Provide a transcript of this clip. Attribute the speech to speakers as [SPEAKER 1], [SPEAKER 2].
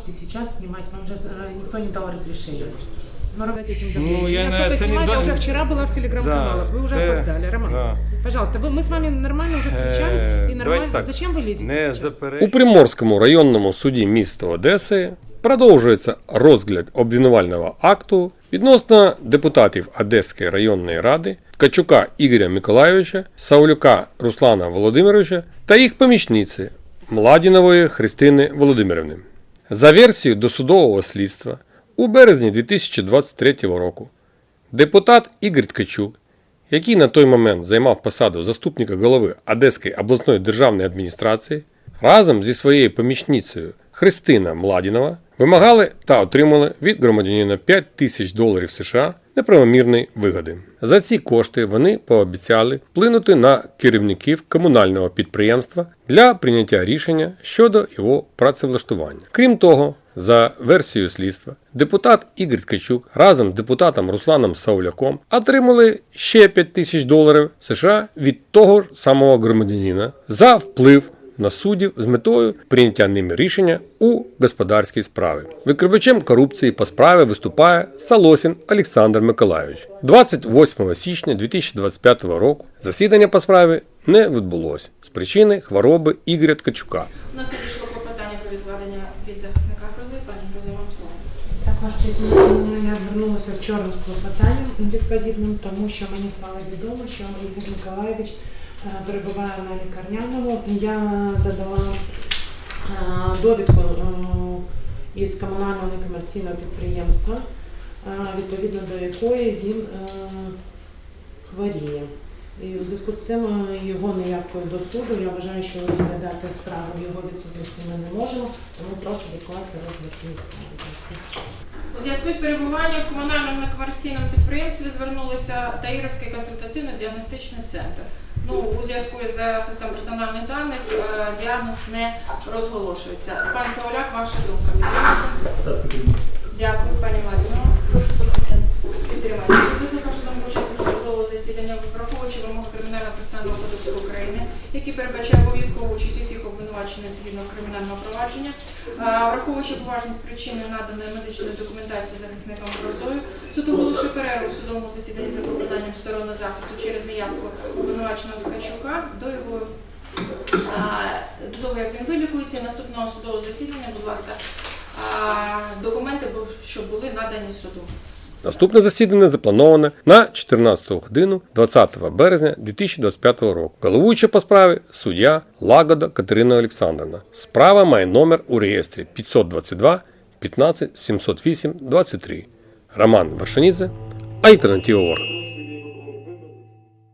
[SPEAKER 1] можете сейчас снимать, вам же э, никто не дал разрешения. Но робить этим
[SPEAKER 2] Ну, я
[SPEAKER 1] Насколько
[SPEAKER 2] на- это не
[SPEAKER 1] снимать, я
[SPEAKER 2] до-
[SPEAKER 1] уже вчера была в телеграм-каналах,
[SPEAKER 2] Да,
[SPEAKER 1] вы уже
[SPEAKER 2] це-
[SPEAKER 1] опоздали, Роман.
[SPEAKER 2] да.
[SPEAKER 1] Пожалуйста, вы, мы с вами нормально уже встречались,
[SPEAKER 2] Е,
[SPEAKER 1] и
[SPEAKER 2] давайте
[SPEAKER 1] нормально.
[SPEAKER 2] так.
[SPEAKER 1] Зачем вы лезете
[SPEAKER 2] Не
[SPEAKER 1] сейчас?
[SPEAKER 3] У
[SPEAKER 2] заперечуйте.
[SPEAKER 3] Приморському районному суді міста Одеси продовжується розгляд обвинувального акту відносно депутатів Одеської районної ради Ткачука Ігоря Миколайовича, Саулюка Руслана Володимировича та їх помічниці Младінової Христини Володимирівни. За версією досудового слідства, у березні 2023 року. Депутат Ігор Ткачук який на той момент займав посаду заступника голови Одеської обласної державної адміністрації, разом зі своєю помічницею Христина Младінова вимагали та отримали від громадянина 5 тисяч доларів США неправомірної вигоди. За ці кошти вони пообіцяли вплинути на керівників комунального підприємства для прийняття рішення щодо його працевлаштування. Крім того, за версією слідства, депутат Ігор Ткачук разом з депутатом Русланом Сауляком отримали ще 5 тисяч доларів США від того ж самого громадянина за вплив на суддів з метою прийняття ними рішення у господарській справі. Викривачем корупції по справі виступає Салосін Олександр Миколайович. 28 січня 2025 року засідання по справі не відбулося з причини хвороби Ігоря Ткачука.
[SPEAKER 4] У нас надійшло клопотання про відкладення від захисника грози. Пані Грози, вам слово.
[SPEAKER 1] Так, ваша ну, я звернулася вчора з клопотанням відповідним, тому що мені стало відомо, що Ігор Миколаєвич е, перебуває на лікарняному. Я додала е, довідку е, із комунального некомерційного підприємства, е, відповідно до якої він е, хворіє. І у зв'язку з цим е, його неявкою до суду, я вважаю, що розглядати справу в його відсутності ми не можемо, тому прошу відкласти розгляд цієї справи.
[SPEAKER 4] У зв'язку з перебуванням в комунальному некомерційному підприємстві звернулися Таїровський консультативно-діагностичний центр. Ну, у зв'язку з захистом персональних даних е, діагноз не розголошується. Пан Сауляк, ваша думка. Дякую, пані Владимирова. Засідання, враховуючи вимоги Кримінального процесуального кодексу України, який передбачає обов'язкову участь усіх обвинувачених згідно кримінального провадження, враховуючи поважність причини наданої медичної документації захисником грозою, суд оголошує перерву в судовому засіданні за клопотанням сторони захисту через неявку обвинуваченого Ткачука до його до того, як він вилікується, наступного судового засідання, будь ласка, документи, що були надані суду.
[SPEAKER 3] Наступне засідання заплановане на 14 годину 20 березня 2025 року. Головуюча по справі суддя Лагода Катерина Олександровна. Справа має номер у реєстрі 522 15 708 23. Роман Вершинідзе, Альтернатива Орг.